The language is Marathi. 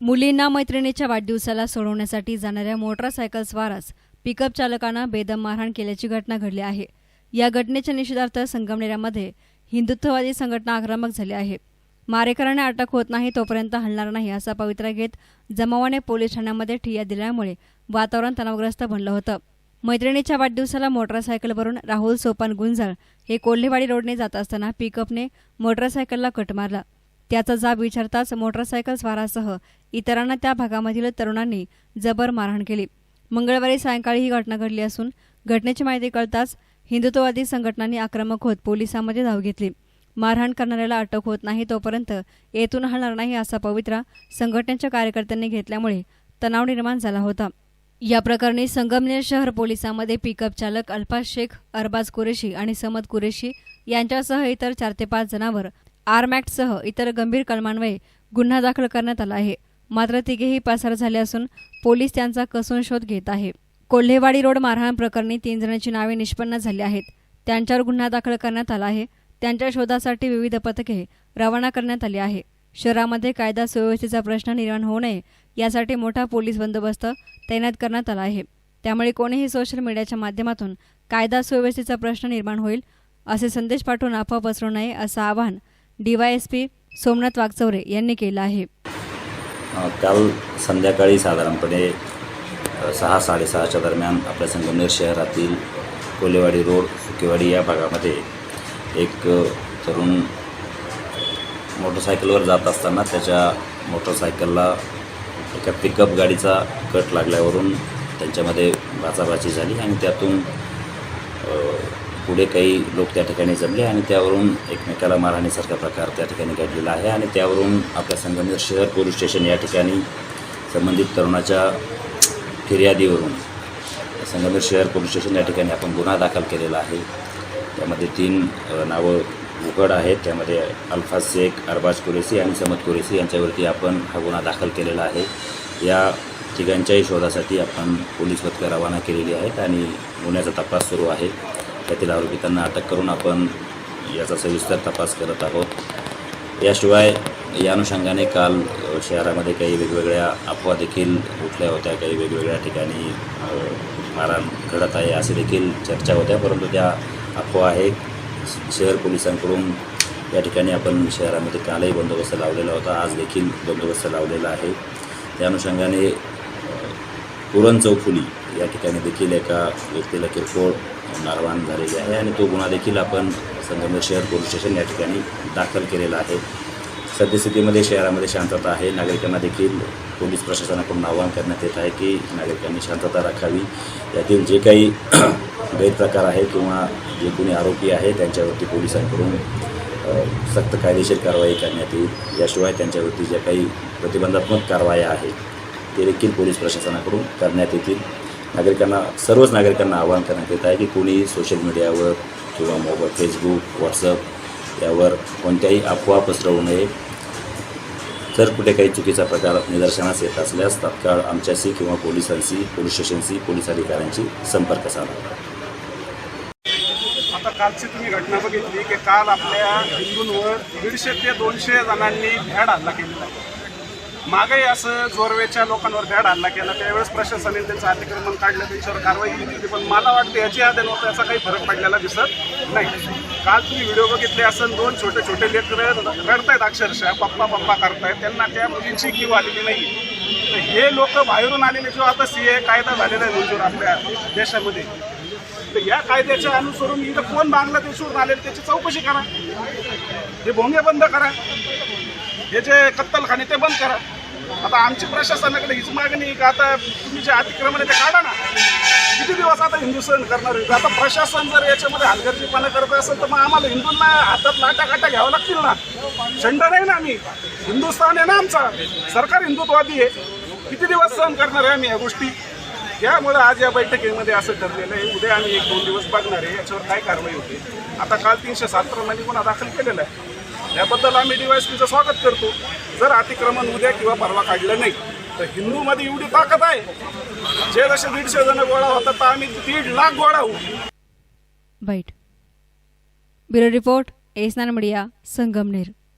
मुलींना मैत्रिणीच्या वाढदिवसाला सोडवण्यासाठी जाणाऱ्या मोटारसायकल स्वारास पिकअप चालकानं बेदम मारहाण केल्याची घटना घडली आहे. या घटनेच्या निषेधार्थ संगमनेरामध्ये हिंदुत्ववादी संघटना आक्रमक झाली आहे. मारेकरांना अटक होत नाही तोपर्यंत हलणार नाही असा पवित्रा घेत जमावाने पोलीस ठाण्यामध्ये ठिय्या दिल्यामुळे वातावरण तणावग्रस्त बनलं होतं. मैत्रिणीच्या वाढदिवसाला मोटारसायकलवरून राहुल सोपान गुंजाळ हे कोल्हेवाडी रोडने जात असताना पिकअपने मोटारसायकलला कट मारला. त्याचा जाब विचारताच मोटारसायकल स्वारासह इतरांना त्या भागामधील तरुणांनी जबर मारहाण केली. मंगळवारी सायंकाळी ही घटना घडली असून घटनेची माहिती कळताच हिंदुत्ववादी संघटनांनी आक्रमक होत पोलिसांमध्ये धाव घेतली. मारहाण करणाऱ्याला अटक होत नाही तोपर्यंत येथून हलणार नाही असा पवित्रा संघटनेच्या कार्यकर्त्यांनी घेतल्यामुळे तणाव निर्माण झाला होता. या प्रकरणी संगमनेर शहर पोलिसांमध्ये पिकअप चालक अल्फाज शेख अरबाज कुरेशी आणि समद कुरेशी यांच्यासह इतर चार ते पाच जणांवर आरमॅक्टसह इतर गंभीर कलमान्वये गुन्हा दाखल करण्यात आला आहे. मात्र तिघेही पसार झाले असून पोलीस त्यांचा कसून शोध घेत आहे. कोल्हेवाडी रोड मारहाण प्रकरणी तीन जणांची नावे निष्पन्न झाली आहेत. त्यांच्यावर गुन्हा दाखल करण्यात आला आहे. त्यांच्या शोधासाठी विविध पथके रवाना करण्यात आली आहे. शहरामध्ये कायदा सुव्यवस्थेचा प्रश्न निर्माण होऊ नये यासाठी मोठा पोलीस बंदोबस्त तैनात करण्यात आला आहे. त्यामुळे कोणीही सोशल मीडियाच्या माध्यमातून कायदा सुव्यवस्थेचा प्रश्न निर्माण होईल असे संदेश पाठवून अफवा पसरू नये असं आवाहन डीवायएसपी सोमनाथ वागचौरे यांनी केलं आहे. काल संध्याकाळी साधारणपणे सहा साडेसहाच्या दरम्यान आपल्या संगमनेर शहरातील कोलेवाडी रोड सुकेवाडी या भागामध्ये एक तरुण मोटरसायकलवर जात असताना त्याच्या मोटरसायकलला एका पिकअप गाडीचा कट लागल्यावरून त्यांच्यामध्ये बाचाबाची झाली आणि त्यातून पुढे काही लोक त्या ठिकाणी जमले आणि त्यावरून एकमेकाला मारहाणीसारखा प्रकार त्या ठिकाणी घडलेला आहे आणि त्यावरून आपल्या संगमनेर शहर पोलीस स्टेशन या ठिकाणी संबंधित तरुणाच्या फिर्यादीवरून संगमनेर शहर पोलीस स्टेशन या ठिकाणी आपण गुन्हा दाखल केलेला आहे. त्यामध्ये तीन नावं उघड आहेत. त्यामध्ये अल्फा शेख अरबाज कुरेसी आणि समद कुरेसी यांच्यावरती आपण हा गुन्हा दाखल केलेला आहे. या तिघांच्याही शोधासाठी आपण पोलीस पथकं रवाना केलेली आहेत आणि गुन्ह्याचा तपास सुरू आहे. त्यातील आरोपितांना अटक करून आपण याचा सविस्तर तपास करत आहोत. याशिवाय या अनुषंगाने काल शहरामध्ये काही वेगवेगळ्या अफवा देखील उठल्या होत्या काही वेगवेगळ्या ठिकाणी मारहाण घडत आहे असे देखील चर्चा होत्या परंतु त्या अफवा आहे शहर पोलिसांकडून या ठिकाणी आपण शहरामध्ये कालही बंदोबस्त लावलेला होता आज देखील बंदोबस्त लावलेला आहे. त्या अनुषंगाने पुरण चौफुली या ठिकाणी देखील एका व्यक्तीला किरकोळ मारहाण झालेली आहे आणि तो गुन्हा देखील आपण संगमेर शहर पोलीस स्टेशन या ठिकाणी दाखल केलेला आहे. सद्यस्थितीमध्ये शहरामध्ये शांतता आहे. नागरिकांना देखील पोलीस प्रशासनाकडून आवाहन करण्यात येत आहे की नागरिकांनी शांतता राखावी. यातील जे काही गैरप्रकार आहे किंवा जे कोणी आरोपी आहे त्यांच्यावरती पोलिसांकडून सक्त कायदेशीर कारवाई करण्यात येईल. याशिवाय त्यांच्यावरती ज्या काही प्रतिबंधात्मक कारवाया आहेत ते देखील पोलीस प्रशासनाकडून करण्यात येतील. नागरिकांना सर्वच नागरिकांना आवाहन करण्यात येत आहे की कोणी सोशल मीडियावर किंवा मोबाईल फेसबुक व्हॉट्सअप यावर कोणत्याही अफवा पसरवू नये. जर कुठे काही चुकीचा प्रकार निदर्शनास येत असल्यास तात्काळ आमच्याशी किंवा पोलिसांशी पोलीस स्टेशनशी पोलीस अधिकाऱ्यांशी संपर्क साधा. आता कालची तुम्ही घटना बघितली की काल आपल्या हिंदूंवर दीडशे ते दोनशे जणांनी भ्याड हल्ला केलेला आहे. मागही असं जोरवेच्या लोकांवर भ्याड हल्ला केला. त्यावेळेस प्रशासनाने त्यांचं अतिक्रमण काढलं. त्यांच्यावर कारवाई केली होती. पण मला वाटतं याची आधी नव्हतं याचा काही फरक पडलेला दिसत नाही. काल तुम्ही व्हिडिओ बघितले असं दोन छोटे छोटे लेकरं रडतायत अक्षरशः पप्पा पप्पा करतायत. त्यांना त्या मुलींची किव आलेली नाही तर हे लोक बाहेरून आलेले जो आता सी ए कायदा झालेला आहे मंजूर आपल्या देशामध्ये. तर या कायद्याच्या अनुसरून इथं कोण बांगलादेशवरून आलेले त्याची चौकशी करा. हे भोंगे बंद करा. हे जे कत्तलखाने ते बंद करा. आता आमची प्रशासनाकडे हीच मागणी का? आता तुम्ही जे अतिक्रमण आहे ते काढा ना. किती दिवस आता हिंदू सहन करणार आहे? आता प्रशासन जर याच्यामध्ये हलगर्जीपणा करत असेल तर मग आम्हाला हिंदूंना हातात लाटा काटा घ्यावं लागतील ना. शंड नाही ना आम्ही. हिंदुस्थान आहे ना आमचा. सरकार हिंदुत्ववादी आहे. किती दिवस सहन करणार आहे आम्ही या गोष्टी? त्यामुळे आज या बैठकीमध्ये असं ठरलेलं आहे. उद्या आम्ही एक दोन दिवस बघणार आहे. याच्यावर काय कारवाई होते? आता काल तीनशे सात प्रमाणे गुन्हा दाखल केलेला आहे. याबद्दल आम्ही डीवायसपीचं स्वागत करतो. जर अतिक्रमण उद्या किंवा परवा काढलं नाही तर हिंदूमध्ये एवढी ताकद आहे. जे जसे दीडशे जण गोळा होतात तर आम्ही दीड लाख गोळा होऊ. बाईट ब्युरो रिपोर्ट एसनान मीडिया संगमनेर.